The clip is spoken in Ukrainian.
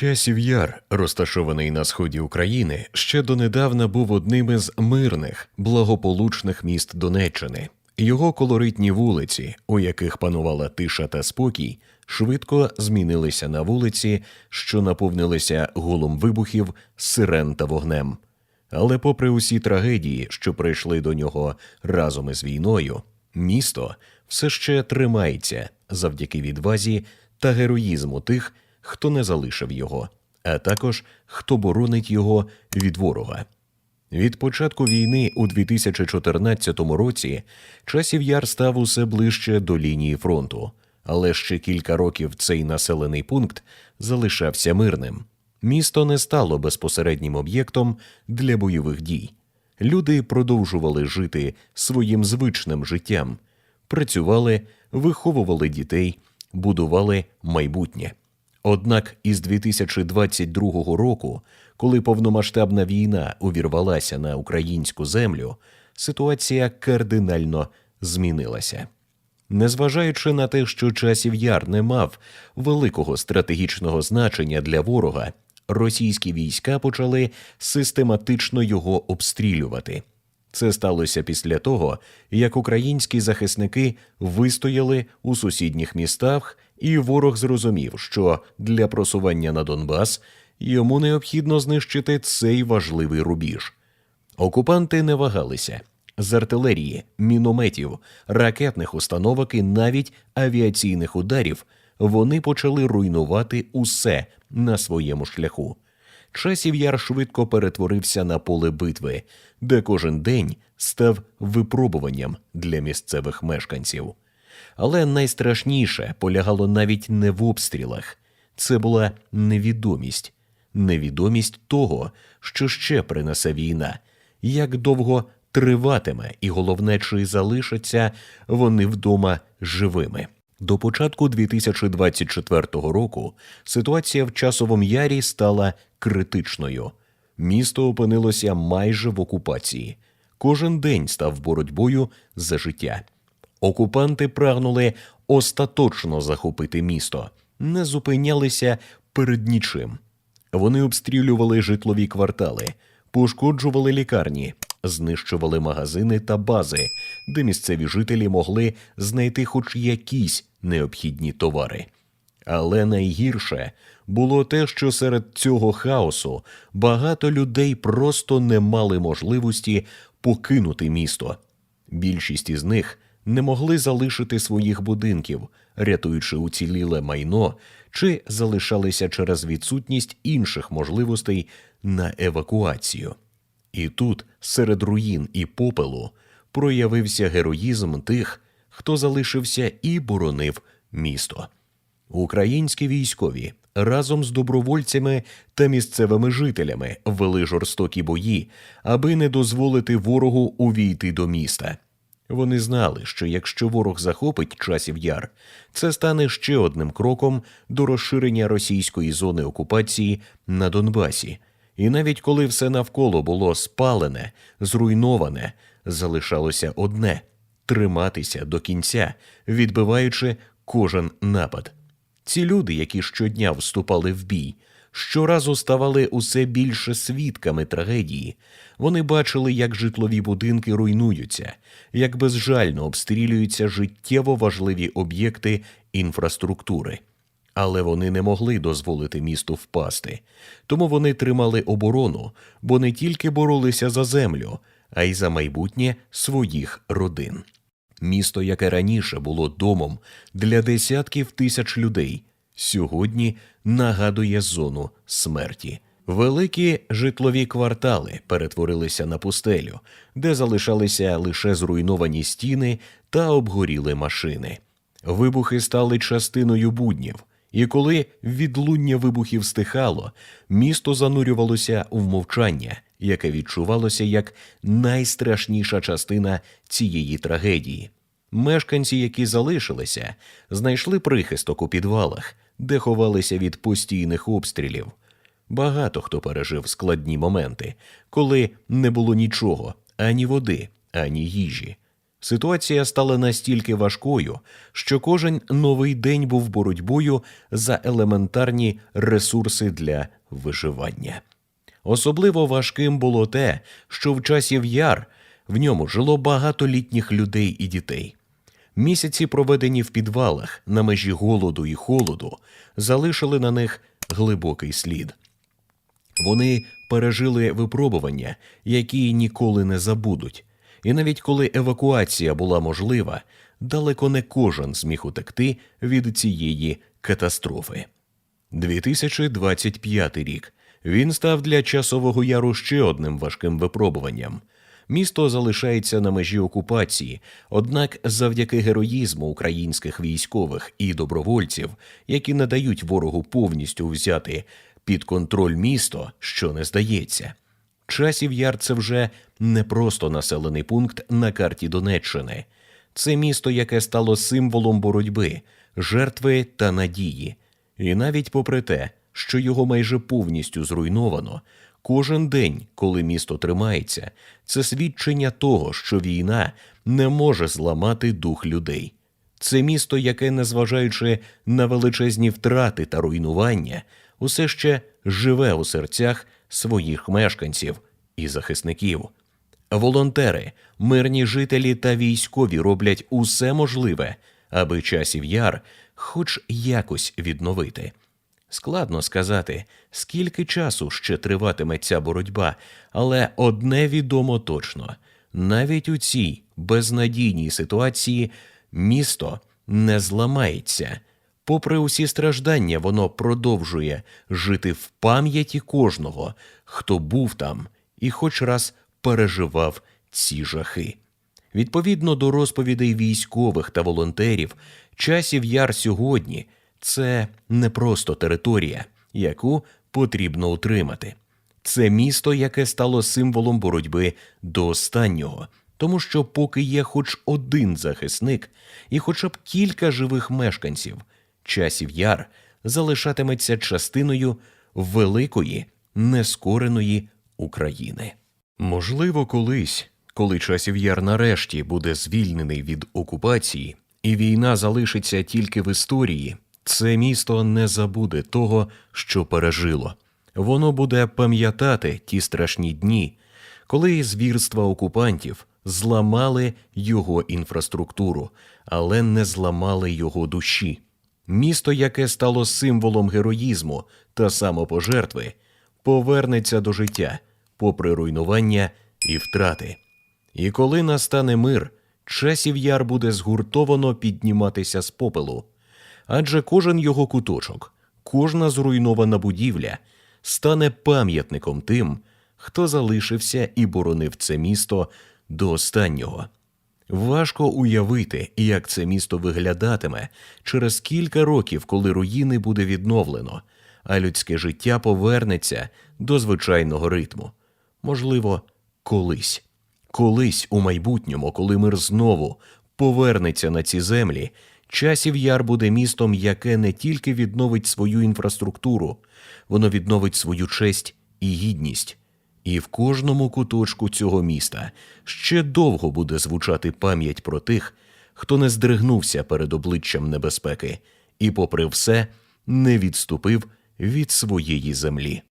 Часів Яр, розташований на сході України, ще донедавна був одним із мирних, благополучних міст Донеччини. Його колоритні вулиці, у яких панувала тиша та спокій, швидко змінилися на вулиці, що наповнилися гулом вибухів, сирен та вогнем. Але, попри усі трагедії, що прийшли до нього разом із війною, місто все ще тримається завдяки відвазі та героїзму тих, хто не залишив його, а також хто боронить його від ворога. Від початку війни у 2014 році часів яр став усе ближче до лінії фронту, але ще кілька років цей населений пункт залишався мирним. Місто не стало безпосереднім об'єктом для бойових дій. Люди продовжували жити своїм звичним життям, працювали, виховували дітей, будували майбутнє. Однак із 2022 року, коли повномасштабна війна увірвалася на українську землю, ситуація кардинально змінилася. Незважаючи на те, що часів яр не мав великого стратегічного значення для ворога, російські війська почали систематично його обстрілювати. Це сталося після того, як українські захисники вистояли у сусідніх містах, і ворог зрозумів, що для просування на Донбас йому необхідно знищити цей важливий рубіж. Окупанти не вагалися з артилерії, мінометів, ракетних установок і навіть авіаційних ударів вони почали руйнувати усе на своєму шляху. Часів яр швидко перетворився на поле битви, де кожен день став випробуванням для місцевих мешканців. Але найстрашніше полягало навіть не в обстрілах, це була невідомість, невідомість того, що ще принесе війна, як довго триватиме, і головне, чи залишаться вони вдома живими. До початку 2024 року ситуація в часовому ярі стала критичною. Місто опинилося майже в окупації. Кожен день став боротьбою за життя. Окупанти прагнули остаточно захопити місто, не зупинялися перед нічим. Вони обстрілювали житлові квартали, пошкоджували лікарні, знищували магазини та бази, де місцеві жителі могли знайти хоч якісь необхідні товари. Але найгірше було те, що серед цього хаосу багато людей просто не мали можливості покинути місто. Більшість із них не могли залишити своїх будинків, рятуючи уціліле майно, чи залишалися через відсутність інших можливостей на евакуацію. І тут, серед руїн і попелу, проявився героїзм тих, хто залишився і боронив місто. Українські військові разом з добровольцями та місцевими жителями вели жорстокі бої, аби не дозволити ворогу увійти до міста. Вони знали, що якщо ворог захопить часів яр, це стане ще одним кроком до розширення російської зони окупації на Донбасі. І навіть коли все навколо було спалене, зруйноване, залишалося одне триматися до кінця, відбиваючи кожен напад. Ці люди, які щодня вступали в бій, щоразу ставали усе більше свідками трагедії. Вони бачили, як житлові будинки руйнуються, як безжально обстрілюються життєво важливі об'єкти інфраструктури. Але вони не могли дозволити місту впасти, тому вони тримали оборону, бо не тільки боролися за землю, а й за майбутнє своїх родин. Місто, яке раніше було домом для десятків тисяч людей, сьогодні нагадує зону смерті. Великі житлові квартали перетворилися на пустелю, де залишалися лише зруйновані стіни та обгоріли машини. Вибухи стали частиною буднів, і коли відлуння вибухів стихало, місто занурювалося в мовчання, яке відчувалося як найстрашніша частина цієї трагедії. Мешканці, які залишилися, знайшли прихисток у підвалах, де ховалися від постійних обстрілів. Багато хто пережив складні моменти, коли не було нічого, ані води, ані їжі. Ситуація стала настільки важкою, що кожен новий день був боротьбою за елементарні ресурси для виживання. Особливо важким було те, що в часів яр в ньому жило багато літніх людей і дітей. Місяці, проведені в підвалах на межі голоду і холоду, залишили на них глибокий слід. Вони пережили випробування, які ніколи не забудуть. І навіть коли евакуація була можлива, далеко не кожен зміг утекти від цієї катастрофи. 2025 рік. Він став для часового яру ще одним важким випробуванням. Місто залишається на межі окупації, однак завдяки героїзму українських військових і добровольців, які не дають ворогу повністю взяти під контроль місто, що не здається. Часів Яр це вже не просто населений пункт на карті Донеччини. Це місто, яке стало символом боротьби, жертви та надії. І навіть попри те, що його майже повністю зруйновано, кожен день, коли місто тримається, це свідчення того, що війна не може зламати дух людей. Це місто, яке, незважаючи на величезні втрати та руйнування, усе ще живе у серцях своїх мешканців і захисників. Волонтери, мирні жителі та військові роблять усе можливе, аби часів яр хоч якось відновити. Складно сказати, скільки часу ще триватиме ця боротьба, але одне відомо точно: навіть у цій безнадійній ситуації місто не зламається. Попри усі страждання, воно продовжує жити в пам'яті кожного, хто був там і хоч раз переживав ці жахи. Відповідно до розповідей військових та волонтерів, часів яр сьогодні це не просто територія, яку потрібно утримати. Це місто, яке стало символом боротьби до останнього, тому що поки є хоч один захисник і хоча б кілька живих мешканців, часів яр залишатиметься частиною великої нескореної України. Можливо, колись, коли часів яр нарешті буде звільнений від окупації, і війна залишиться тільки в історії, це місто не забуде того, що пережило. Воно буде пам'ятати ті страшні дні, коли звірства окупантів зламали його інфраструктуру, але не зламали його душі. Місто, яке стало символом героїзму та самопожертви, повернеться до життя, попри руйнування і втрати. І коли настане мир, часів яр буде згуртовано підніматися з попелу, адже кожен його куточок, кожна зруйнована будівля стане пам'ятником тим, хто залишився і боронив це місто до останнього. Важко уявити, як це місто виглядатиме через кілька років, коли руїни буде відновлено, а людське життя повернеться до звичайного ритму. Можливо, колись. Колись у майбутньому, коли мир знову повернеться на ці землі, часів яр буде містом, яке не тільки відновить свою інфраструктуру, воно відновить свою честь і гідність. І в кожному куточку цього міста ще довго буде звучати пам'ять про тих, хто не здригнувся перед обличчям небезпеки і, попри все, не відступив від своєї землі.